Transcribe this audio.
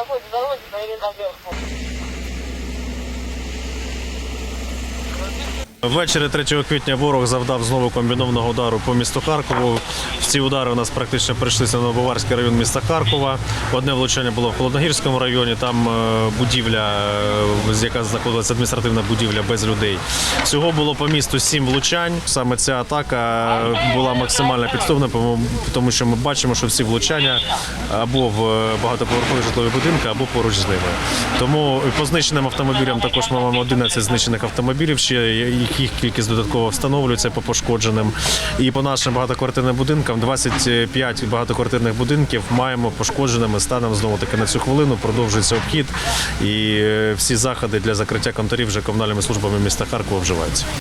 заходите, заходите, или наверх. Ввечері 3 квітня ворог завдав знову комбінованого удару по місту Харкову. Ці удари у нас практично прийшлися на Новобаварський район міста Харкова. Одне влучання було в Холодногірському районі. Там е, будівля, е, з яка знаходилася адміністративна будівля без людей. Всього було по місту сім влучань. Саме ця атака е, була максимально підступна, тому- що ми бачимо, що всі влучання або в багатоповерхові житлові будинки, або поруч з ними. Тому по знищеним автомобілям також ми маємо 11 знищених автомобілів. Ще їх кількість додатково встановлюється по пошкодженим. І по нашим багатоквартирним будинкам 25 багатоквартирних будинків маємо пошкодженими станом знову таки на цю хвилину. Продовжується обхід і е, всі заходи для закриття конторів вже комунальними службами міста Харкова вживаються.